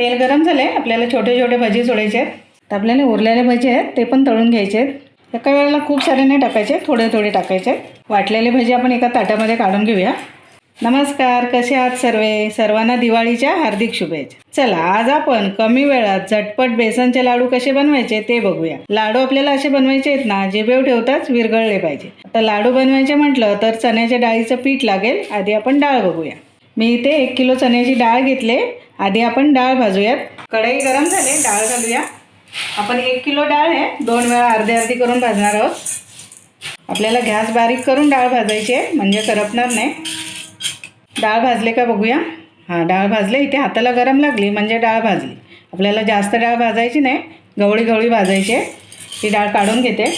तेल गरम झाले आपल्याला छोटे छोटे भजी सोडायचे आहेत. तर आपल्याला उरलेले भजी आहेत ते पण तळून घ्यायचे आहेत. एका वेळेला खूप सारे नाही टाकायचे थोडे थोडे टाकायचे वाटलेले भजी आपण एका ताटामध्ये काढून घेऊया. नमस्कार कसे आहात सर्वे? सर्वांना दिवाळीच्या हार्दिक शुभेच्छा. चला आज आपण कमी वेळात झटपट बेसनचे लाडू कसे बनवायचे ते बघूया. लाडू आपल्याला असे बनवायचे आहेत ना जिभेव ठेवताच विरघळले पाहिजे. आता लाडू बनवायचे म्हटलं तर चण्याच्या डाळीचं पीठ लागेल आधी आपण डाळ बघूया. मी इथे एक किलो चण्याची डाळ घेतले आधी आपण डाळ भाजूयात. कढई गरम झाली डाळ घालूया. आपण एक किलो डाळ आहे दोन वेळा अर्धी अर्धी करून भाजणार आहोत. आपल्याला गॅस बारीक करून डाळ भाजायची आहे म्हणजे करपणार नाही. डाळ भाजले का बघूया. हां डाळ भाजले इथे हाताला गरम लागली म्हणजे डाळ भाजली. आपल्याला जास्त डाळ भाजायची नाही गवळी गवळी भाजायची आहे. ती डाळ काढून घेते.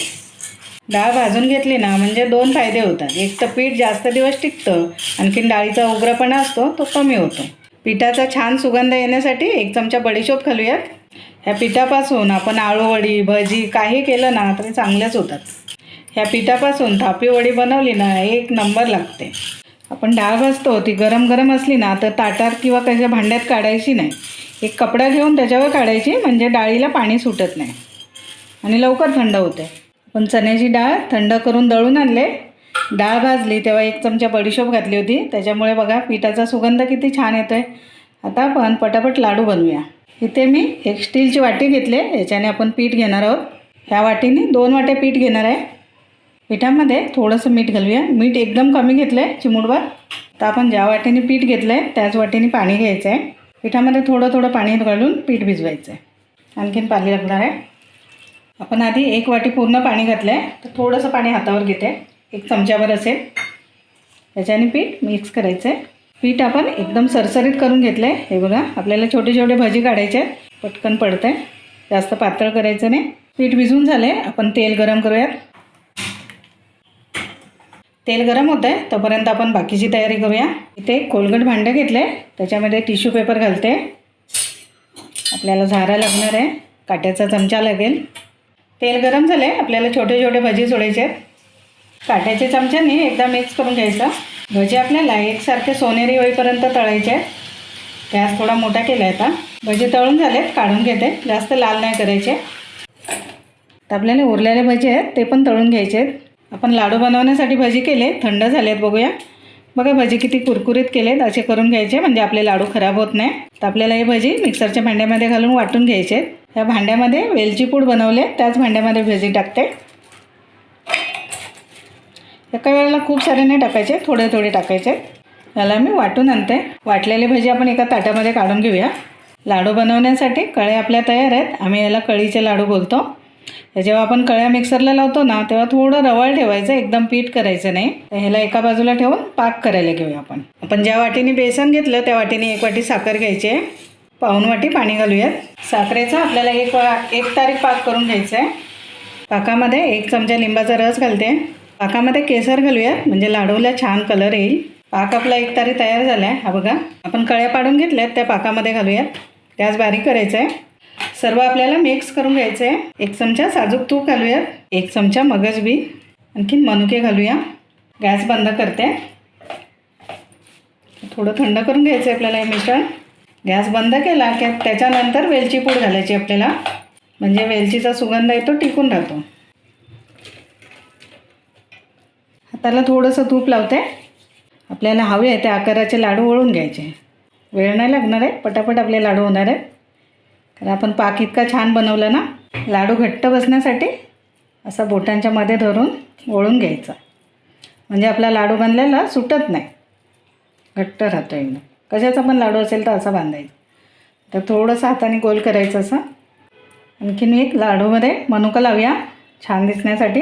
डाळ भाजून घेतली ना म्हणजे दोन फायदे होतात. एक तर पीठ जास्त दिवस टिकतं आणखीन डाळीचा उग्रपणा असतो तो कमी होतो. पिठाचा छान सुगंध येण्यासाठी एक चमचा बडीशोप घालूयात. ह्या पिठापासून आपण आळूवडी भजी काही केलं ना तरी चांगल्याच होतात. ह्या पिठापासून थापी वडी बनवली ना एक नंबर लागते. आपण डाळ भाजतो ती गरम गरम असली ना तर ताटात किंवा कशा भांड्यात काढायची नाही. एक कपडा घेऊन त्याच्यावर काढायची म्हणजे डाळीला पाणी सुटत नाही. आणि लवकर थंड होते. पण चण्याची डाळ थंड करून दळून आणले. डाळ भाजली तेव्हा एक चमचा बडीशोप घातली होती. त्याच्यामुळे बघा पिठाचा सुगंध किती छान येतो आहे आता आपण पटापट लाडू बनवूया. इथे मी एक स्टीलची वाटी घेतले याच्याने आपण पीठ घेणार आहोत. ह्या वाटीने दोन वाटे पीठ घेणार आहे. पिठामध्ये थोडंसं मीठ घालूया. मीठ एकदम कमी घेतलं आहे चिमुडवर तर आपण ज्या वाटीने पीठ घेतलं आहे त्याच वाटीने पाणी घ्यायचं आहे पिठामध्ये थोडं थोडं पाणी घालून पीठ भिजवायचं आहे आणखीन पाणी लागणार आहे. आपण आधी एक वाटी पूर्ण पाणी घातलं आहे तर थोडंसं पाणी हातावर घेते. एक चमच्यावर असेल. त्याच्याने पीठ मिक्स करायचं आहे पीठ आपण एकदम सरसरीत करून घेतलं आहे हे बघा आपल्याला छोटे छोटे भजी काढायचे आहेत. पटकन पडतं आहे जास्त पातळ करायचं नाही. पीठ भिजून झालं आहे आपण तेल गरम करूयात. तेल गरम होतं आहे तोपर्यंत आपण बाकीची तयारी करूया. इथे कोलगट भांडं घेतलं आहे त्याच्यामध्ये टिश्यू पेपर घालते. आपल्याला झारा लागणार आहे. काट्याचा चमचा लागेल. तेल गरम झालं आहे आपल्याला छोटे छोटे भजी सोडायचे आहेत. काट्याच्या चमच्याने एकदा मिक्स करून घ्यायचं. भजी आपल्याला एकसारखे सोनेरी होईपर्यंत तळायचे. आहेत गॅस थोडा मोठा केला आहे आता. भजी तळून झालेत काढून घेते. जास्त लाल नाही करायचे. तर आपल्याला उरलेले भजी आहेत ते पण तळून घ्यायचे आहेत. आपण लाडू बनवण्यासाठी भजी केले थंड झालेत बघूया. बघा भजी किती कुरकुरीत केलेत असे करून घ्यायचे म्हणजे आपले लाडू खराब होत नाही. तर आपल्याला हे भजी मिक्सरच्या भांड्यामध्ये घालून वाटून घ्यायचे आहेत. ह्या भांड्यामध्ये वेलची पूड बनवले त्याच भांड्यामध्ये भजी टाकते. एका वेळेला खूप सारे नाही टाकायचे थोडे थोडे टाकायचे. याला मी वाटून आणते. वाटलेली भजी आपण एका ताटामध्ये काढून घेऊया. लाडू बनवण्यासाठी कळे आपल्या तयार आहेत. आम्ही याला कळीचे लाडू बोलतो. जेव्हा आपण कळ्या मिक्सरला लावतो ना तेव्हा थोडं रवाळ ठेवायचं एकदम पीठ करायचं नाही. तर ह्याला एका बाजूला ठेवून पाक करायला घेऊया आपण. आपण ज्या वाटीने बेसन घेतलं त्या वाटीने एक वाटी साखर घ्यायची आहे. पाऊन वाटी पाणी घालूयात. साखरेचा आपल्याला एक वा एक तारीख पाक करून घ्यायचा आहे पाकामध्ये एक चमचा लिंबाचा रस घालते. पाकामध्ये केसर घालूयात म्हणजे लाडूला छान कलर येईल. पाक आपला एक तारी तयार झाला आहे हा बघा. आपण कळ्या पाडून घेतल्यात त्या पाकामध्ये घालूयात. गॅस बारीक करायचं आहे सर्व आपल्याला मिक्स करून घ्यायचं आहे एक चमचा साजूक तूप घालूयात एक चमचा मगज बी. आणखीन मनुके घालूया. गॅस बंद करते. थोडं थंड करून घ्यायचं आहे आपल्याला हे मिश्रण. गॅस बंद केला की त्याच्यानंतर वेलची पूड घालायची आपल्याला. म्हणजे वेलचीचा सुगंध येतो टिकून राहतो. त्याला थोडंसं तूप लावते. आपल्याला हवे आहे त्या आकाराचे लाडू वळून घ्यायचे. वेळ नाही लागणार आहे. पटापट आपले लाडू होणार आहेत. कारण आपण पाक इतका छान बनवला ना लाडू घट्ट बसण्यासाठी असा बोटांच्या मध्ये धरून ओळून घ्यायचा. म्हणजे आपला लाडू बांधलेला सुटत नाही. घट्ट राहतो एकदम. कशाचा पण लाडू असेल तर असा बांधायचा. तर थोडंसं हाताने गोल करायचं असं. आणखीन एक लाडूमध्ये मनुका लावूया. छान दिसण्यासाठी.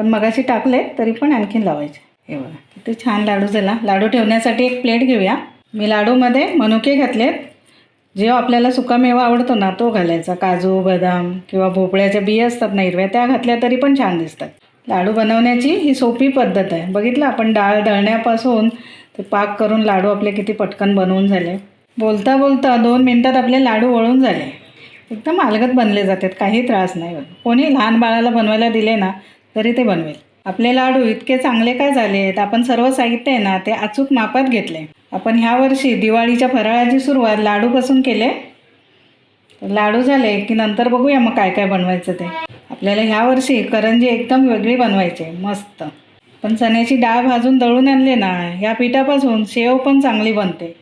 पण मगाशी टाकले तरी पण आणखीन लावायचे. हे बघा किती छान लाडू झाला. लाडू ठेवण्यासाठी एक प्लेट घेऊया. मी लाडूमध्ये मनुके घातलेत. जे आपल्याला सुकामेवा आवडतो ना तो घालायचा. काजू बदाम किंवा भोपळ्याच्या बिया असतात ना हिरव्या त्या घातल्या तरी पण छान दिसतात. लाडू बनवण्याची ही सोपी पद्धत आहे. बघितलं आपण डाळ दळण्यापासून ते पाक करून लाडू आपले किती पटकन बनवून झाले. बोलता बोलता दोन मिनटात आपले लाडू वळून झाले. एकदम अलगत बनले जातात काही त्रास नाही होत. कोणी लहान बाळाला बनवायला दिले ना तरी ते बनवेल. आपले लाडू इतके चांगले काय झालेत आपण सर्व साहित्य आहे ना ते अचूक मापात घेतले. आपण ह्या वर्षी दिवाळीच्या फराळाची सुरुवात लाडूपासून केले लाडू झाले की नंतर बघूया मग काय काय बनवायचं ते. आपल्याला ह्या वर्षी करंजी एकदम वेगळी बनवायची मस्त. पण चण्याची डाळ भाजून दळून आणले ना ह्या पिठापासून शेव पण चांगली बनते.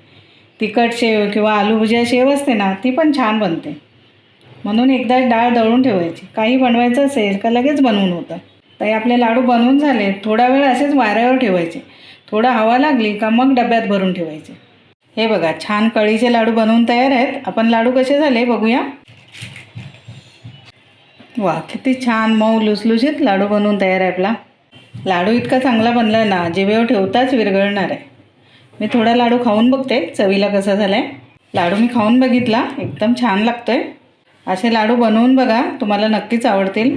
तिखट शेव किंवा आलूभुजिया शेव असते ना ती पण छान बनते. म्हणून एकदा डाळ दळून ठेवायची. काही बनवायचं असेल का लगेच बनवून होतं. तर आपले लाडू बनवून झाले. थोडा वेळ असेच वाऱ्यावर ठेवायचे. थोडा हवा लागली का मग डब्यात भरून ठेवायचे. हे बघा छान कळीचे लाडू बनवून तयार आहेत. आपण लाडू कसे झाले बघूया. वा किती छान मऊ लुसलुशीत लाडू बनवून तयार आहे आपला. लाडू इतका चांगला बनला आहे ना जिभेवर ठेवताच विरघळणार आहे. मी थोडा लाडू खाऊन बघते चवीला कसा झाला आहे लाडू मी खाऊन बघितला एकदम छान लागतोय. असे लाडू बनवून बघा तुम्हाला नक्कीच आवडतील.